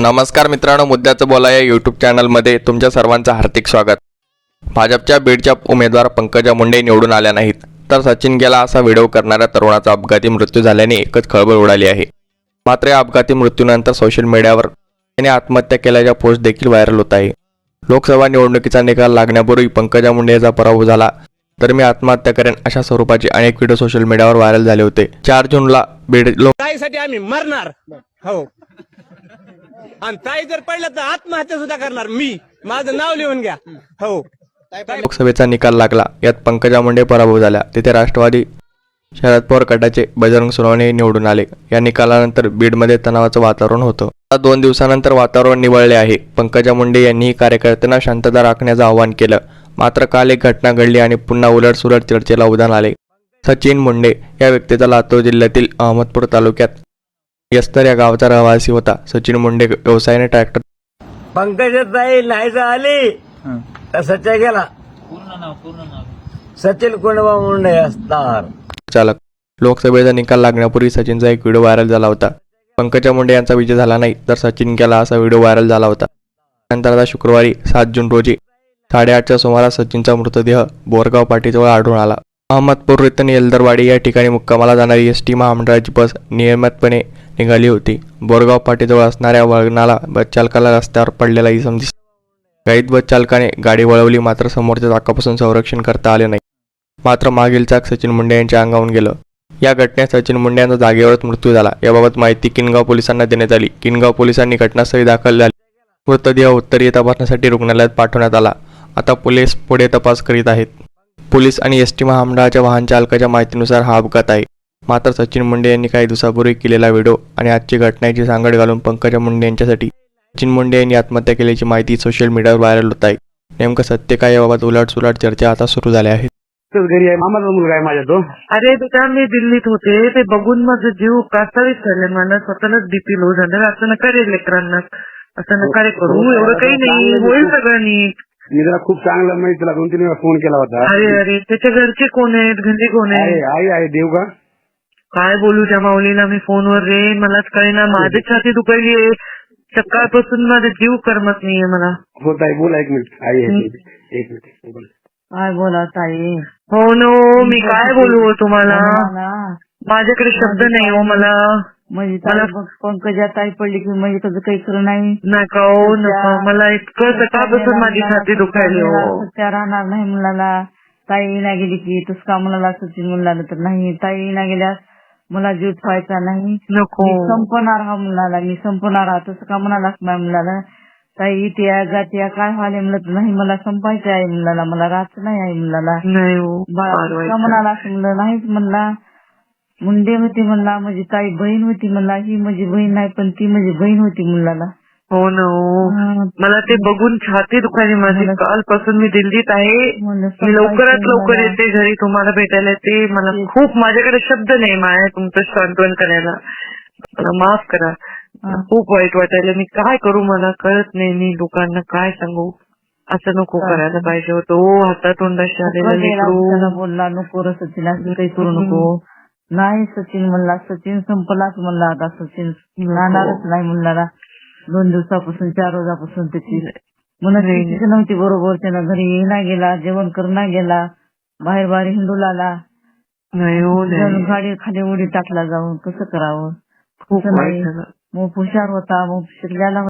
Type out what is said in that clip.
नमस्कार मित्रांनो मुद्द्याचं बोला या यूट्यूब चॅनलमध्ये तुमच्या सर्वांचं हार्दिक स्वागत. भाजपच्या बीडच्या उमेदवार पंकजा मुंडे निवडून आल्या नाहीत तर सचिन गेला असा व्हिडिओ करणाऱ्या तरुणाचा अपघाती मृत्यू झाल्याने एकच खळबळ उडाली आहे. मात्र या अपघाती मृत्यूनंतर सोशल मीडियावर त्याने आत्महत्या केल्याच्या पोस्ट देखील व्हायरल होत आहे. लोकसभा निवडणुकीचा निकाल लागण्यापूर्वी पंकजा मुंडे याचा पराभव झाला तर मी आत्महत्या करेन अशा स्वरूपाचे अनेक व्हिडिओ सोशल मीडियावर व्हायरल झाले होते. चार जूनला बीड लोक आम्ही मरणार. हो. आणि ताई जर पडलं तर आत्महत्या सुद्धा करणार मी. माझं नाव लिहून घ्या. हो. लोकसभेचा निकाल लागला. यात पंकजा मुंडे पराभव झाल्या तिथे राष्ट्रवादी शरद पवार गटाचे बजरंग सोनवणे निवडून आले. या निकालानंतर बीडमध्ये तणावाचं वातावरण होतं. आता दोन दिवसानंतर वातावरण निवळले आहे. पंकजा मुंडे यांनीही कार्यकर्त्यांना शांतता राखण्याचं आवाहन केलं. मात्र काल एक घटना घडली आणि पुन्हा उलटसुलट चर्चेला उदाहरण आले. सचिन मुंडे या व्यक्तीचा लातूर जिल्ह्यातील अहमदपूर तालुक्यात यस्तर या गावाचा रहिवासी होता. सचिन मुंडे व्यवसायाने ट्रॅक्टर पंकजाताई नाही जर आली तर सच्चा गेला. सचिन कुंडबा मुंडे असणार चालक. लोकसभेचा निकाल लागण्यापूर्वी सचिनचा एक व्हिडिओ व्हायरल झाला होता. पंकजा मुंडे यांचा विजय झाला नाही तर सचिन गेला असा व्हिडिओ व्हायरल झाला होता. नंतर आता शुक्रवारी सात जून रोजी साडेआठच्या सुमारास सचिनचा मृतदेह बोरगाव पाटीजवळ आढळून आला. अहमदपूर रितन येलदरवाडी या ठिकाणी मुक्कामाला जाणारी एस टी महामंडळाची बस नियमितपणे निघाली होती. बोरगाव पाटीजवळ असणाऱ्या वळणाला बस चालकाला रस्त्यावर पडलेला इसम दिसला गाईत बस चालकाने गाडी वळवली मात्र समोरच्या चाकापासून संरक्षण करता आले नाही. मात्र मागील चाक सचिन मुंडे यांच्या अंगावून गेलं. या घटनेत सचिन मुंडे यांचा जागेवरच मृत्यू झाला. याबाबत माहिती किनगाव पोलिसांना देण्यात आली. किनगाव पोलिसांनी घटनास्थळी दाखल झाली. मृतदेह उत्तरीय तपासण्यासाठी रुग्णालयात पाठवण्यात आला. आता पोलीस पुढे तपास करीत आहेत. पोलीस आणि एस टी महामंडळाच्या वाहन चालकाच्या माहितीनुसार हा अपघात आहे. मात्र सचिन मुंडे यांनी काही दिवसापूर्वी केलेला व्हिडिओ आणि आजची घटनेची सांगड घालून पंकजा मुंडे यांच्यासाठी सचिन मुंडे यांनी आत्महत्या केल्याची माहिती सोशल मीडियावर व्हायरल होत आहे. नेमकं सत्य काय याबाबत उलटसुलट चर्चा आता सुरू झाल्या आहेत घरी आहे? मामाचा मुलगा आहे माझ्या तो. अरे बेटा मी दिल्लीत होते. ते बघून माझं जीव कासावीस झाले. मला स्वतःलाच बीपी लो झालं. असं नका रे लेकरांना. असं नका रे करू एवढं काही नाही. होईल सगळं नीट. मी त्याला खूप चांगलं माहिती तुला दोन तीन वेळा फोन केला होता. अरे अरे. त्याच्या घरचे कोण आहेत? घरी कोण आहे आहेत आई आहे. देव का? काय बोलू त्या माऊलीला? मी फोनवर रे मलाच कळेना. माझी छाती दुखायली आहे. सकाळपासून माझा जीव करमत नाहीये मला. होत आहे बोला एक मिनिट. आई आहे एक मिनिट बोला. काय बोला ताई? हो नो मी काय बोलू हो तुम्हाला? माझ्याकडे शब्द नाही हो मला. म्हणजे मला- ताई मग पंकजा ताई पडली की म्हणजे त्याचं काही खरं नाही. नका हो नका मला इतकं सकाळपासून माझी छाती दुखायली हो. त्या राहणार नाही मुलाला. ताई ना गेली की तस का मुलाला सचिन मुलाला तर नाही. ताई ना गेल्यास मला जीव ठेवायचा नाही. नको. मी संपणार हा मुलाला मी संपणार हा. तसं का म्हणाला माझ्या मुलाला? ताई इतिया जात्या काय व्हायला म्हणलं नाही मला संपायचं आहे मुलाला. मला राहायचं नाही आहे मुलाला. नाही. म्हणाला असं म्हणलं नाहीच म्हणला. मुंडे होती म्हणला माझी ताई बहीण होती म्हणला. ही माझी बहीण नाही पण ती माझी बहीण होती मुलाला. हो ना हो. मला ते बघून छाती दुखायली माझी कालपासून मी दिल्लीत आहे. मी लवकरात लवकर. येते घरी तुम्हाला भेटायला ते मला. खूप माझ्याकडे शब्द नाही माया तुमचं सांत्वन करायला. मला माफ करा. खूप वाईट वाटायला. मी काय करू मला कळत नाही मी लोकांना काय सांगू? असं नको. करायला पाहिजे होतं. हो हातातोंडाशी आलेलं बोलला नको सचिन असं काही करू नको. नाही सचिन म्हणला सचिन संपलाच म्हणला आता सचिन राहणारच नाही म्हणला दोन दिवसापासून चार रोजापासून त्याची नाही. नव्हती बरोबर त्यानं घरी येईना गेला जेवण करणा गेला बाहेर बाहेर हिंडू लागला. हो गाडी खाली उडी टाकला जाऊन कसं करावं? खूप मग हुशार होता मग शिकलेला